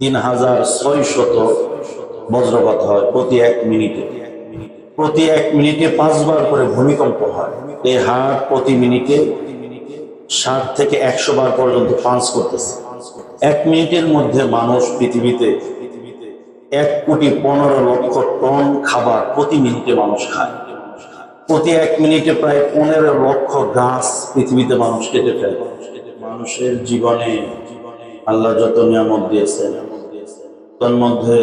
তিন হাজার ছয় শত বজ্রপাত হয় প্রতি এক মিনিটে। প্রতি এক মিনিটে পাঁচবার করে ভূমিকম্প হয়। এই হার প্রতি মিনিটে ষাট থেকে একশো বার পর্যন্ত পাঞ্চ করতেছে। এক মিনিটের মধ্যে মানুষ পৃথিবীতে এক কোটি পনেরো লক্ষ টন খাবার প্রতি মিনিটে মানুষ খায়। প্রতি এক মিনিটে প্রায় পনেরো লক্ষ গাছ পৃথিবীতে মানুষ কেটে ফেলে। মানুষের জীবনে আল্লাহ যত নিয়ামত দিয়েছেন তার মধ্যে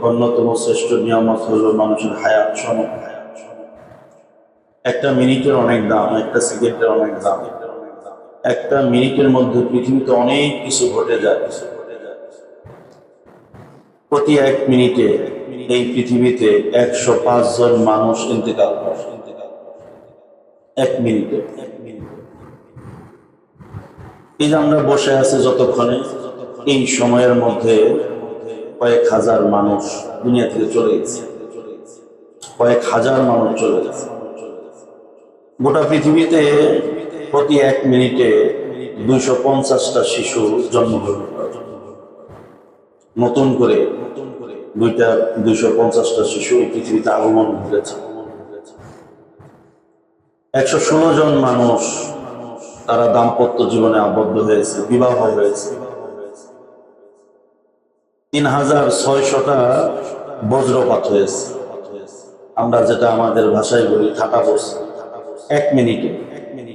অন্যতম শ্রেষ্ঠ নিয়ামত হলো মানুষের হায়াত সময় একটা মিনিটের অনেক দাম, একটা সেকেন্ডের অনেক দাম। একটা মিনিটের মধ্যে পৃথিবীতে অনেক কিছু ঘটে যায়। প্রতি এক মিনিটে এই পৃথিবীতে একশো পাঁচ জন মানুষ ইন্তেকাল করে। এক মিনিটে। এই যে আমরা বসে আছি যতক্ষণে, এই সময়ের মধ্যে কয়েক হাজার মানুষ দুনিয়া থেকে চলে গেছে। কয়েক হাজার মানুষ চলে গেছে। গোটা পৃথিবীতে প্রতি এক মিনিটে দুইশো পঞ্চাশটা শিশু জন্মগ্রহণ করে। নতুন করে দুইটা, দুইশো পঞ্চাশটা শিশু এই পৃথিবীতে আগমন ঘটেছে। একশো ষোলো জন মানুষ তারা দাম্পত্য জীবনে আবদ্ধ হয়েছে, বিবাহ হয়েছে। তিন হাজার ছয়শটা বজ্রপাত হয়েছে। আমরা যেটা আমাদের ভাষায় বলি ঠাটা পড়ছে এক মিনিটে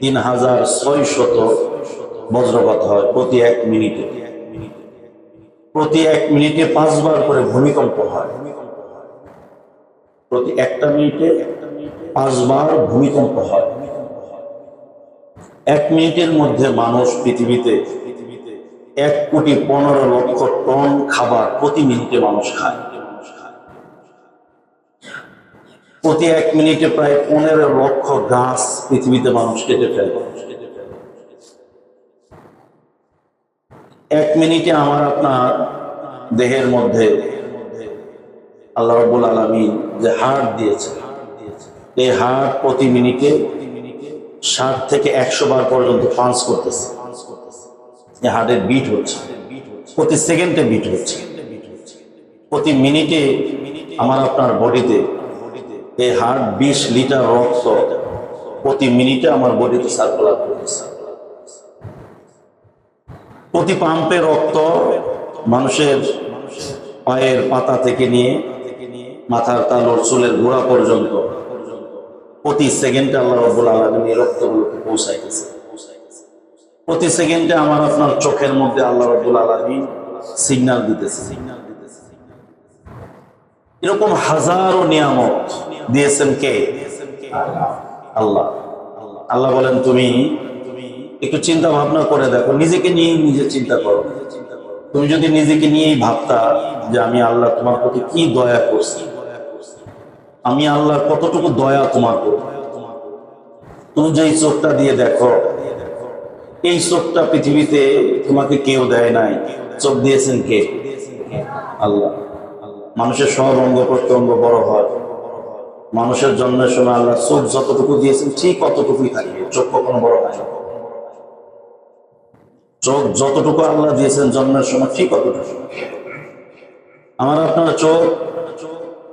তিন হাজার ছয়শত বজ্রপাত হয় প্রতি এক মিনিটে। প্রতি এক মিনিটে পাঁচবার করে ভূমিকম্প হয়। প্রতি একটা মিনিটে পাঁচবার ভূমিকম্প হয়। এক মিনিটের মধ্যে মানুষ পৃথিবীতে এক কোটি পনেরো লক্ষ টন খাবার প্রতি মিনিটে মানুষ খায়। প্রতি এক মিনিটে প্রায় পনেরো লক্ষ গাছ পৃথিবীতে মানুষ কেটে ফেলে। এক মিনিটে আমার আপনার দেহের মধ্যে আল্লাহ রব্বুল আলমী যে হার্ট দিয়েছে, এই হার্ট প্রতি মিনিটে ষাট থেকে একশো বার পর্যন্ত পাঞ্চ করতেছে। হার্টের বিট হচ্ছে। প্রতি সেকেন্ডে বিট হচ্ছে। প্রতি মিনিটে আমার আপনার বডিতে এই হার্ট বিশ লিটার রক্ত প্রতি মিনিটে আমার বডিতে সার্কুলার করতেছে প্রতি পাম্পে রক্ত মানুষের পায়ের পাতা থেকে নিয়ে মাথার তালোর চুলের গোড়া পর্যন্ত প্রতি সেকেন্ডে আল্লাহ রব্বুল আলমিন এই রক্তগুলোকে পৌঁছাইতেছে প্রতি সেকেন্ডে আমার আপনার চোখের মধ্যে আল্লাহ রব্বুল আলমিন সিগন্যাল দিতেছে সিগন্যাল দিতেছে এরকম হাজারো নিয়ামত দিয়েছেন কে? আল্লাহ। আল্লাহ বলেন, তুমি একটু চিন্তা ভাবনা করে দেখো, নিজেকে নিয়েই নিজে চিন্তা করো। তুমি যদি নিজেকে নিয়েই ভাবতা যে আমি আল্লাহ তোমার প্রতি কি দয়া করছি, আমি আল্লাহর কতটুকু দয়া তোমার তুমি যে চোখটা দিয়ে দেখো এই চোখটা পৃথিবীতে তোমাকে কেউ দেয় নাই। চোখ দিয়েছেন কে? আল্লাহ। মানুষের সব অঙ্গ প্রত্যঙ্গ বড় হয়। মানুষের জন্মের সময় আল্লাহ চোখ যতটুকু দিয়েছেন, ঠিক অতটুকুই থাকবে। চোখ কখনো বড় হয় চোখ যতটুকু আল্লাহ দিয়েছেন জন্মের সময়, ঠিক অতটুকু আমার আপনার চোখ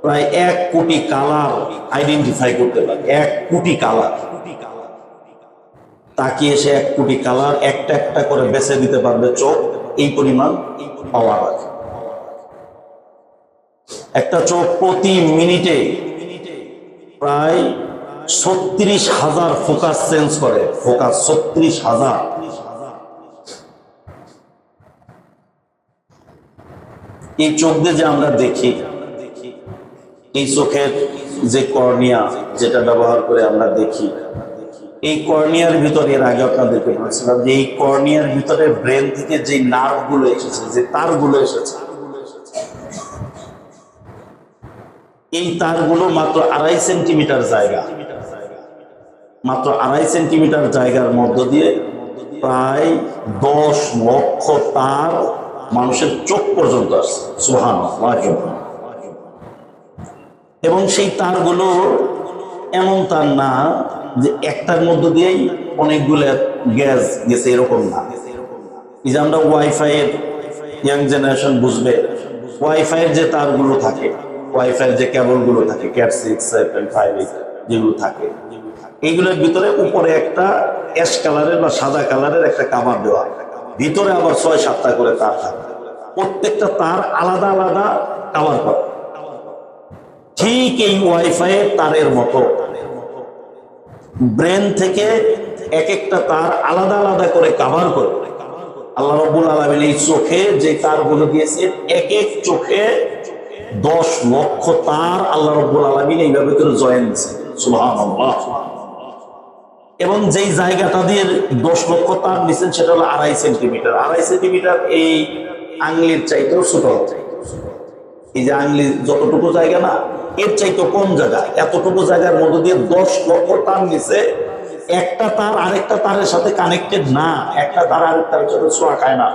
প্রায় এক কোটি কালার আইডেন্টিফাই করতে পারে। এক কোটি কালার। তাকিয়ে সে এক কোটি কালার একটা একটা করে বেছে দিতে পারবে চোখ, এই পরিমাণ পাওয়ার আছে একটা চোখ প্রতি মিনিটে প্রায় ছত্রিশ হাজার ফোকাস চেঞ্জ করে, ফোকাস ছত্রিশ হাজার। এই চোখ দিয়ে যে আমরা দেখি, এই চোখের যে কর্নিয়া যেটা ব্যবহার করে আমরা দেখি এই কর্নিয়ার ভিতরে, এর আগে আপনাদেরকে বলেছিলাম যে এই কর্নিয়ার ভিতরে ব্রেন থেকে যে নার্ভগুলো এসেছে, যে তারগুলো এসেছে, এই তারগুলো মাত্র আড়াই সেন্টিমিটার জায়গা। মাত্র আড়াই সেন্টিমিটার জায়গার মধ্য দিয়ে প্রায় দশ লক্ষ তার মানুষের চোখ পর্যন্ত আসছে। সুহান এবং সেই তারগুলো এমন তার না যে একটার মধ্য দিয়েই অনেকগুলো গ্যাস গেছে এরকম না। এই যে আমরা ওয়াইফাই এর ইয়াং জেনারেশন বুঝবে ওয়াইফাই এর যে তারগুলো থাকে ওয়াইফাই এর যে কেবলগুলো থাকে cat six seven five eight যেগুলো থাকে এইগুলোর ভিতরে উপরে একটা অ্যাশ কালারের বা সাদা কালারের একটা কাভার দেওয়া। ভিতরে আবার ছয় সাতটা করে তার থাকে। প্রত্যেকটা তার আলাদা আলাদা কাভার করা ঠিক এই ওয়াইফাই তারের মতো। ব্রেন থেকে এক একটা তার আলাদা আলাদা করে কাভার করে। আল্লাহ রব্বুল আলমিন এই চোখে যে তারগুলো দিয়েছে এক এক চোখে দশ লক্ষ তার আল্লাহ রব্বুল আলমিন এইভাবে করে জয়েন এবং যেই জায়গাটা দিয়ে দশ লক্ষ তার নিছেন, সেটা হলো আড়াই সেন্টিমিটার। আড়াই সেন্টিমিটার এই আংলির চাইতেও ছোট। এই যে আংলি যতটুকু জায়গা না এর চাইতে কম জায়গা। এতটুকু জায়গার মধ্য দিয়ে দশ লক্ষ তার নিচে একটা তার আরেকটা তারের সাথে কানেক্টেড না। একটা তার আরেকটার সাথে ছোঁয়া খায় না।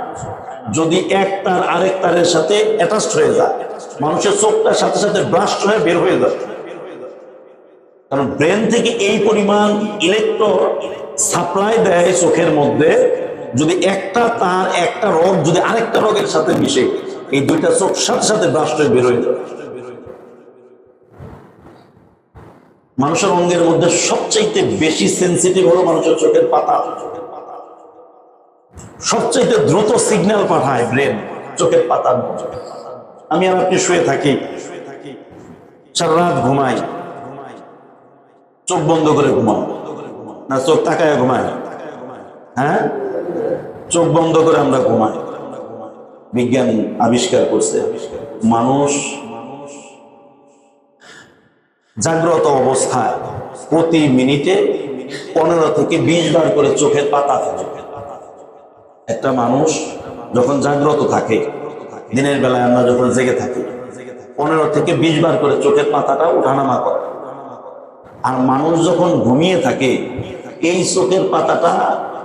যদি এক তার আরেক তারের সাথে অ্যাটাচড হয়ে যায়, মানুষের চোখটার সাথে সাথে ব্রাস্ট হয়ে বের হয়ে যায়। কারণ ব্রেন থেকে এই পরিমাণ ইলেকট্রো সাপ্লাই দেয় চোখের মধ্যে, যদি একটা তার, একটা রোগ যদি আরেকটা রোগের সাথে মিশে, এই দুইটা চোখ সাথে সাথে ব্রাস্ট হয়ে বের হয়ে যায়। মানুষের অঙ্গের মধ্যে সবচাইতে বেশি সেন্সিটিভ হলো মানুষের চোখের পাতা। সবচাইতে দ্রুত সিগন্যাল পাঠায় ব্রেন চোখের পাতার। আমি আর আপনি শুয়ে থাকি। সারা রাত ঘুমাই। চোখ বন্ধ করে ঘুমাও। না, চোখ তাকায় ঘুমায়। হ্যাঁ? চোখ বন্ধ করে আমরা ঘুমাই। বিজ্ঞান আবিষ্কার করছে। মানুষ জাগ্রত অবস্থায় প্রতি মিনিটে পনেরো থেকে বিশ বার করে চোখের পাতা একটা মানুষ যখন জাগ্রত থাকে, দিনের বেলায় আমরা যখন জেগে থাকি, পনেরো থেকে বিশ বার করে চোখের পাতাটা উঠানামা করে। আর মানুষ যখন ঘুমিয়ে থাকে, এই চোখের পাতাটা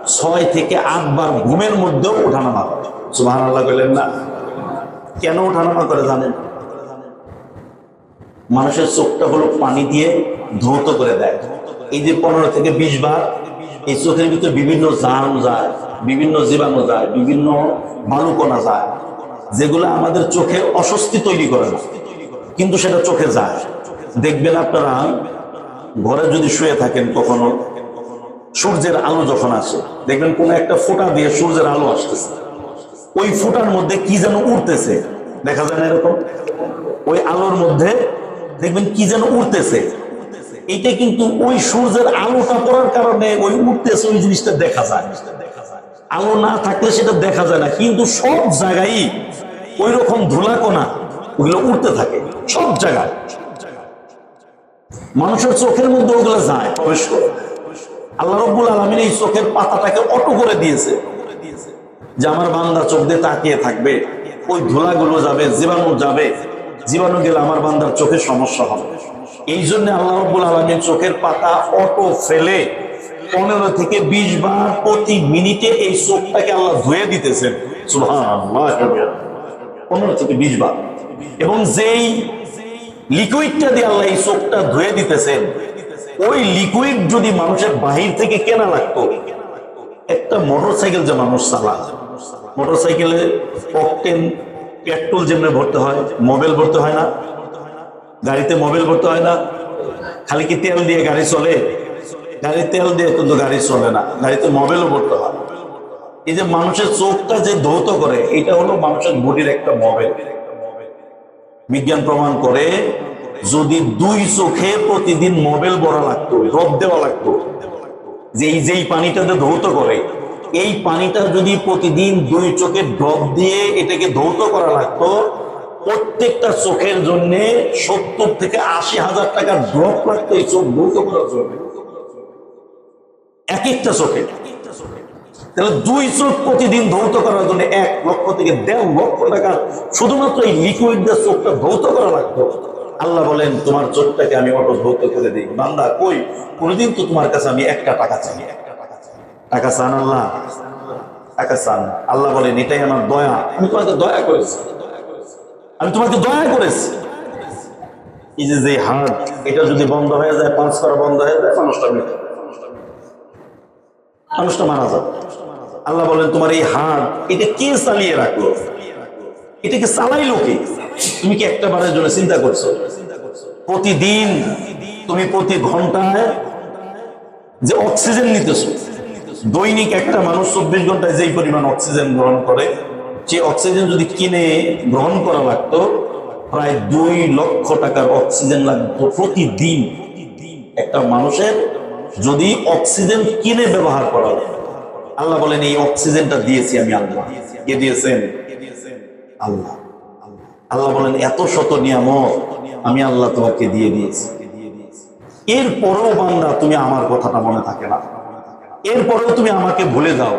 ছয় থেকে আট বার ঘুমের মধ্যেও উঠানামা করে। সুবাহ আল্লাহ বললেন না। কেন উঠানামা করে জানেন? মানুষের চোখটা হলো পানি দিয়ে ধৌত করে দেয়। এই যে পনেরো থেকে বিশ বার এই চোখের ভিতরে বিভিন্ন জাম যায়, বিভিন্ন জীবাণু যায়, বিভিন্ন বালুকণা যায়, যেগুলো আমাদের চোখে অস্বস্তি তৈরি করে না। কিন্তু সেটা চোখে যায়। দেখবেন আপনারা, ঘরে যদি শুয়ে থাকেন কখনো, সূর্যের আলো যখন আসে, দেখবেন কোন একটা ফোঁটা দিয়ে সূর্যের আলো আসতেছে। ওই ফোঁটার মধ্যে কি যেন উঠতেছে দেখা যায় না এরকম? ওই আলোর মধ্যে দেখবেন কি যেন উঠতেছে এটা কিন্তু ওই সূর্যের আলোটা পড়ার কারণে ওই উঠতেছে ওই জিনিসটা দেখা যায়। আলো না থাকলে সেটা দেখা যায় না। কিন্তু সব জায়গায় ওই রকম ধুলাকোনা ওগুলো উঠতে থাকে। সব জায়গায়। মানুষের চোখের মধ্যে ওগুলো যায়। প্রবেশ করে আল্লাহ রব্বুল আলমিন এই চোখের পাতাটাকে অটো করে দিয়েছে। যে আমার বান্দা চোখ দিয়ে তাকিয়ে থাকবে, ওই ধুলাগুলো যাবে, জীবাণু যাবে। জীবাণু গেলে আমার বান্দার চোখে সমস্যা হবে। এই জন্য আল্লাহ রব্বুল আলমিন চোখের পাতা অটো ফেলে পনেরো থেকে বিশ বার প্রতি মিনিটে এই চোখটাকে আল্লাহ ধুয়ে দিতেছেন। পনেরো থেকে বিশ বার। এবং যেই লিকুইডটা দিয়ে আল্লাহ এই চোখটা ধুয়ে দিতেছেন, ওই লিকুইড যদি মানুষের বাহির থেকে কেনা লাগতো, একটা মোটর সাইকেল যে মানুষ চালা মোটর সাইকেলে অকটেন পেট্রোল যেমনি ভরতে হয়, মোবাইল ভরতে হয় না, গাড়িতে মোবাইল ভরতে হয় না, খালি কি তেল দিয়ে গাড়ি চলে? গাড়ি তেল দিয়ে কিন্তু গাড়ি চলে না, গাড়িতে মোবাইলও ভরতে হয়। এই যে মানুষের চোখটা যে ধৌত করে, এটা হলো মানুষের বডির একটা মোবাইল। বিজ্ঞান প্রমাণ করে যদি দুই চোখে প্রতিদিন মোবাইল ভরা লাগতো ড্রপ দেওয়া লাগতো যে এই যেই পানিটাতে ধৌত করে এই পানিটা যদি প্রতিদিন দুই চোখে ড্রপ দিয়ে এটাকে ধৌত করা লাগতো, প্রত্যেকটা চোখের জন্য সত্তর থেকে আশি হাজার টাকা ড্রপ লাগতো এই চোখ ধৌত করার জন্য। এক একটা চোখে। তাহলে দুই চোখ প্রতিদিন ধৌত করার জন্য এক লক্ষ থেকে দেড় লক্ষ টাকা শুধুমাত্র এই লিকুইড দিয়ে চোখটা ধৌত করা লাগতো। আল্লাহ বলেন, তোমার চোখটাকে আমি অটো ধৌত করে দিই। বান্দা, কই? কোনোদিন তো তোমার কাছে আমি একটা টাকা চাই। চান আল্লাহ। চান আল্লাহ বলেন, এটাই আমার দয়া। আমি তোমাকে দয়া করেছি। আমি তোমাকে দয়া করেছি। যে এটা যদি বন্ধ হয়ে যায়, পাঁচ করা বন্ধ হয়ে যায়, মানুষটা মানুষটা মারা যাবে। আল্লাহ বলেন, তোমার এই হার্ট এটা কে চালিয়ে রাখল? এটাকে চালাই লোকে তুমি কি একটা বারের জন্য চিন্তা করছ? প্রতিদিন তুমি প্রতি ঘন্টায় যে অক্সিজেন নিতেছো দৈনিক একটা মানুষ চব্বিশ ঘন্টায় যেই পরিমাণ অক্সিজেন গ্রহণ করে, যে অক্সিজেন যদি কিনে গ্রহণ করা লাগতো, প্রায় দুই লক্ষ টাকার অক্সিজেন লাগতো প্রতিদিন। একটা মানুষের যদি অক্সিজেন কিনে ব্যবহার করা আল্লাহ বলেন, এই অক্সিজেনটা দিয়েছি আমি আল্লাহ। কে দিয়েছেন? আল্লাহ। আল্লাহ বলেন, এত শত নিয়ামত আমি আল্লাহ তোমাকে দিয়ে দিয়েছি। এরপরেও বান্দা, তুমি আমার কথাটা মনে থাকে না। এরপরেও তুমি আমাকে ভুলে যাও।